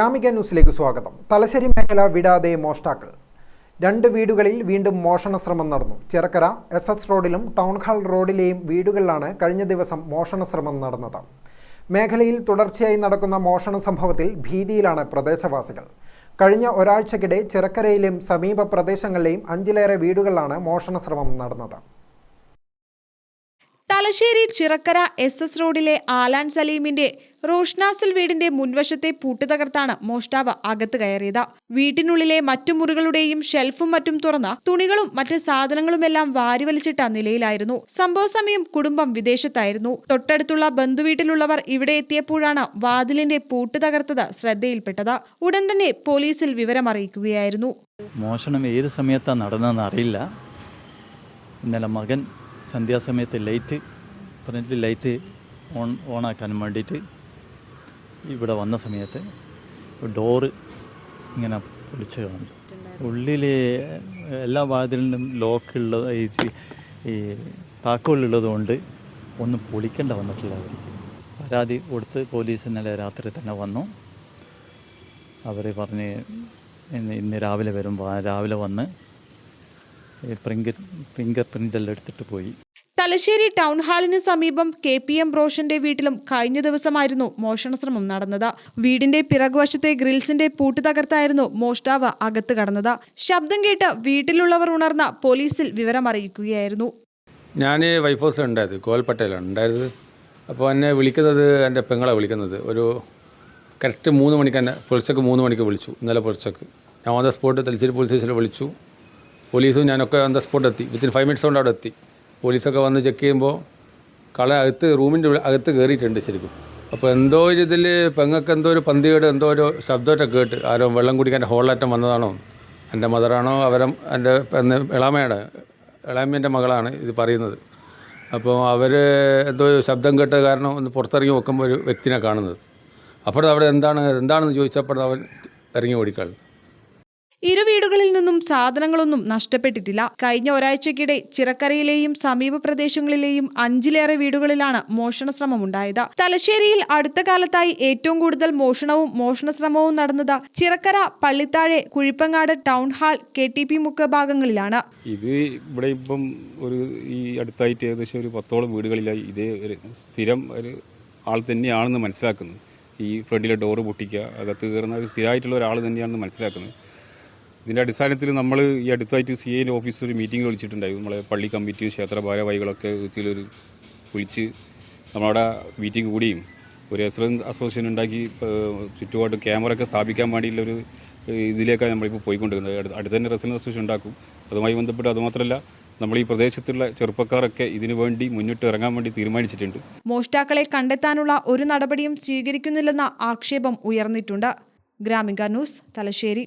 ഗ്രാമിക ന്യൂസിലേക്ക് സ്വാഗതം. തലശ്ശേരി മേഖല വിടാതെ മോഷ്ടാക്കൾ. രണ്ട് വീടുകളിൽ വീണ്ടും മോഷണ ശ്രമം നടന്നു. ചെറക്കര എസ് എസ് റോഡിലും ടൗൺ ഹാൾ റോഡിലെയും വീടുകളിലാണ് കഴിഞ്ഞ ദിവസം മോഷണ ശ്രമം നടന്നത്. മേഖലയിൽ തുടർച്ചയായി നടക്കുന്ന മോഷണ സംഭവത്തിൽ ഭീതിയിലാണ് പ്രദേശവാസികൾ. കഴിഞ്ഞ ഒരാഴ്ചക്കിടെ ചെറക്കരയിലും സമീപ പ്രദേശങ്ങളിലെയും അഞ്ചിലേറെ വീടുകളിലാണ് മോഷണ ശ്രമം നടന്നത്. തലശ്ശേരി ചിറക്കര എസ് എസ് റോഡിലെ ആലാൻ സലീമിന്റെ റോഷ്നാസിൽ വീടിന്റെ മുൻവശത്തെ പൂട്ട് തകർത്താണ് മോഷ്ടാവ് അകത്ത് കയറിയത്. വീട്ടിനുള്ളിലെ മറ്റു മുറികളുടെയും ഷെൽഫും മറ്റും തുറന്ന തുണികളും മറ്റ് സാധനങ്ങളുമെല്ലാം വാരിവലിച്ചിട്ട നിലയിലായിരുന്നു. സംഭവ സമയം കുടുംബം വിദേശത്തായിരുന്നു. തൊട്ടടുത്തുള്ള ബന്ധുവീട്ടിലുള്ളവർ ഇവിടെ എത്തിയപ്പോഴാണ് വാതിലിന്റെ പൂട്ട് തകർത്തത് ശ്രദ്ധയിൽപ്പെട്ടത്. ഉടൻ തന്നെ പോലീസിൽ വിവരമറിയിക്കുകയായിരുന്നു. മോഷണം ഏത് സമയത്താണ് നടന്നതെന്ന് അറിയില്ല. ഇന്നലെ മകൻ സന്ധ്യാസമയത്ത് ലൈറ്റ് ഫ്രണ്ടിൽ ലൈറ്റ് ഓൺ ഓണാക്കാൻ വേണ്ടിയിട്ട് ഇവിടെ വന്ന സമയത്ത് ഡോറ് ഇങ്ങനെ പൊളിച്ച് കാണും ഉള്ളിൽ എല്ലാ വാതിലിനും ലോക്കുള്ള ഈ ഈ താക്കോലുള്ളത് കൊണ്ട് ഒന്നും പൊളിക്കേണ്ട വന്നിട്ടില്ല അവർക്ക് പരാതി കൊടുത്ത് പോലീസ് ഇന്നലെ രാത്രി തന്നെ വന്നു. അവർ പറഞ്ഞ് ഇന്ന് രാവിലെ വരും വാ- രാവിലെ വന്ന് ഫിംഗർ ഫിംഗർ പ്രിന്റെല്ലാം എടുത്തിട്ട് പോയി. തലശ്ശേരി ടൗൺ ഹാളിന് സമീപം കെ പി എം റോഷന്റെ വീട്ടിലും കഴിഞ്ഞ ദിവസമായിരുന്നു മോഷണശ്രമം നടന്നത്. വീടിന്റെ പിറകുവശത്തെ ഗ്രിൽസിന്റെ പൂട്ട് തകർത്തായിരുന്നു മോഷ്ടാവ് അകത്ത് കടന്നത്. ശബ്ദം കേട്ട് വീട്ടിലുള്ളവർ ഉണർന്ന പോലീസിൽ വിവരം അറിയിക്കുകയായിരുന്നു ഞാൻ വൈഫ് ഹൗസ് ഉണ്ടായത് കോൽപ്പട്ടയിലാണ് ഉണ്ടായത്. അപ്പോൾ എന്നെ വിളിക്കുന്നത് എന്റെ പെങ്ങളെ വിളിക്കുന്നത്. ഒരു കറക്റ്റ് മൂന്ന് മണിക്ക് തന്നെ പുലർച്ചക്ക് മൂന്ന് മണിക്ക് വിളിച്ചു ഇന്നലെ പുലർച്ചക്ക് ഞാൻ on the spot Thalassery police സ്റ്റേഷനിൽ വിളിച്ചു. പോലീസും ഞാനൊക്കെ ഓൺ ദ സ്പോട്ട് എത്തി. വിത്തിൻ ഫൈവ് മിനിറ്റ്സ് കൊണ്ട് അവിടെ എത്തി. പോലീസൊക്കെ വന്ന് ചെക്ക് ചെയ്യുമ്പോൾ കള അകത്ത് റൂമിന്റെ അകത്ത് കയറിയിട്ടുണ്ട് ശരിക്കും. അപ്പോൾ എന്തോ ഒരു ഇതിൽ പെങ്ങൾക്ക് എന്തോ ഒരു പന്തികേട് എന്തോ ഒരു ശബ്ദമൊക്കെ കേട്ട് ആരോ വെള്ളം കുടിക്കാൻ ഹോളിലേറ്റം വന്നതാണോ? എന്റെ മദറാണോ അവരെ എന്റെ ഇളാമയുടെ ഇളാമേന്റെ മകളാണ് ഇത് പറയുന്നത്. അപ്പോൾ അവർ എന്തോ ശബ്ദം കേട്ട കാരണം ഒന്ന് പുറത്തിറങ്ങി നോക്കുമ്പോൾ ഒരു വ്യക്തിനെ കാണുന്നത്. അപ്പോഴത് അവിടെ എന്താണ് എന്താണെന്ന് ചോദിച്ചപ്പോൾ അവൻ ഇറങ്ങി ഓടിക്കളഞ്ഞു ഇരു വീടുകളിൽ നിന്നും സാധനങ്ങളൊന്നും നഷ്ടപ്പെട്ടിട്ടില്ല. കഴിഞ്ഞ ഒരാഴ്ചക്കിടെ ചിറക്കരയിലെയും സമീപ പ്രദേശങ്ങളിലെയും അഞ്ചിലേറെ വീടുകളിലാണ് മോഷണ ശ്രമം ഉണ്ടായത് തലശ്ശേരിയിൽ അടുത്ത കാലത്തായി ഏറ്റവും കൂടുതൽ മോഷണവും മോഷണ ശ്രമവും നടന്നത് Chirakkara Pallithazhe Kuzhippangad town hall K T P മുക്ക് ഭാഗങ്ങളിലാണ് ഇത് ഇവിടെ ഇപ്പം ഒരു ഈ അടുത്തായിട്ട് ഏകദേശം ഒരു പത്തോളം വീടുകളിലായി ഇതേ ഒരു സ്ഥിരം ഒരു ആൾ തന്നെയാണെന്ന് മനസ്സിലാക്കുന്നു. ഈ ഫ്രണ്ടിലെ ഡോറ് പൊട്ടിക്കുക അകത്ത് കയറുന്ന ഒരു സ്ഥിരമായിട്ടുള്ള ഒരാൾ തന്നെയാണെന്ന് മനസ്സിലാക്കുന്നത് ഇതിന്റെ അടിസ്ഥാനത്തിൽ നമ്മൾ ഈ അടുത്തായിട്ട് സി എന്റെ ഓഫീസിൽ ഒരു മീറ്റിംഗ് വിളിച്ചിട്ടുണ്ടായിരുന്നു നമ്മളെ പള്ളി കമ്മിറ്റി ക്ഷേത്ര ഭാരവാഹികളൊക്കെ ഇതിലൊരു വിളിച്ച് നമ്മളവിടെ മീറ്റിംഗ് കൂടിയും ഒരു എക്സലൻസ് അസോസിയേഷൻ ഉണ്ടാക്കി ചുറ്റുപാട് ക്യാമറ ഒക്കെ സ്ഥാപിക്കാൻ വേണ്ടിയുള്ളൊരു ഇതിലേക്കാണ് നമ്മളിപ്പോൾ പോയിക്കൊണ്ടിരുന്നത് അടുത്ത് അടുത്ത് തന്നെ റെസിഡൻസ് അസോസിയേഷൻ ഉണ്ടാക്കും. അതുമായി ബന്ധപ്പെട്ട് അതുമാത്രമല്ല നമ്മൾ ഈ പ്രദേശത്തുള്ള ചെറുപ്പക്കാരൊക്കെ ഇതിനു വേണ്ടി മുന്നിട്ട് ഇറങ്ങാൻ വേണ്ടി തീരുമാനിച്ചിട്ടുണ്ട്. മോഷ്ടാക്കളെ കണ്ടെത്താനുള്ള ഒരു നടപടിയും സ്വീകരിക്കുന്നില്ലെന്ന ആക്ഷേപം ഉയർന്നിട്ടുണ്ട്. ഗ്രാമിക ന്യൂസ് തലശ്ശേരി.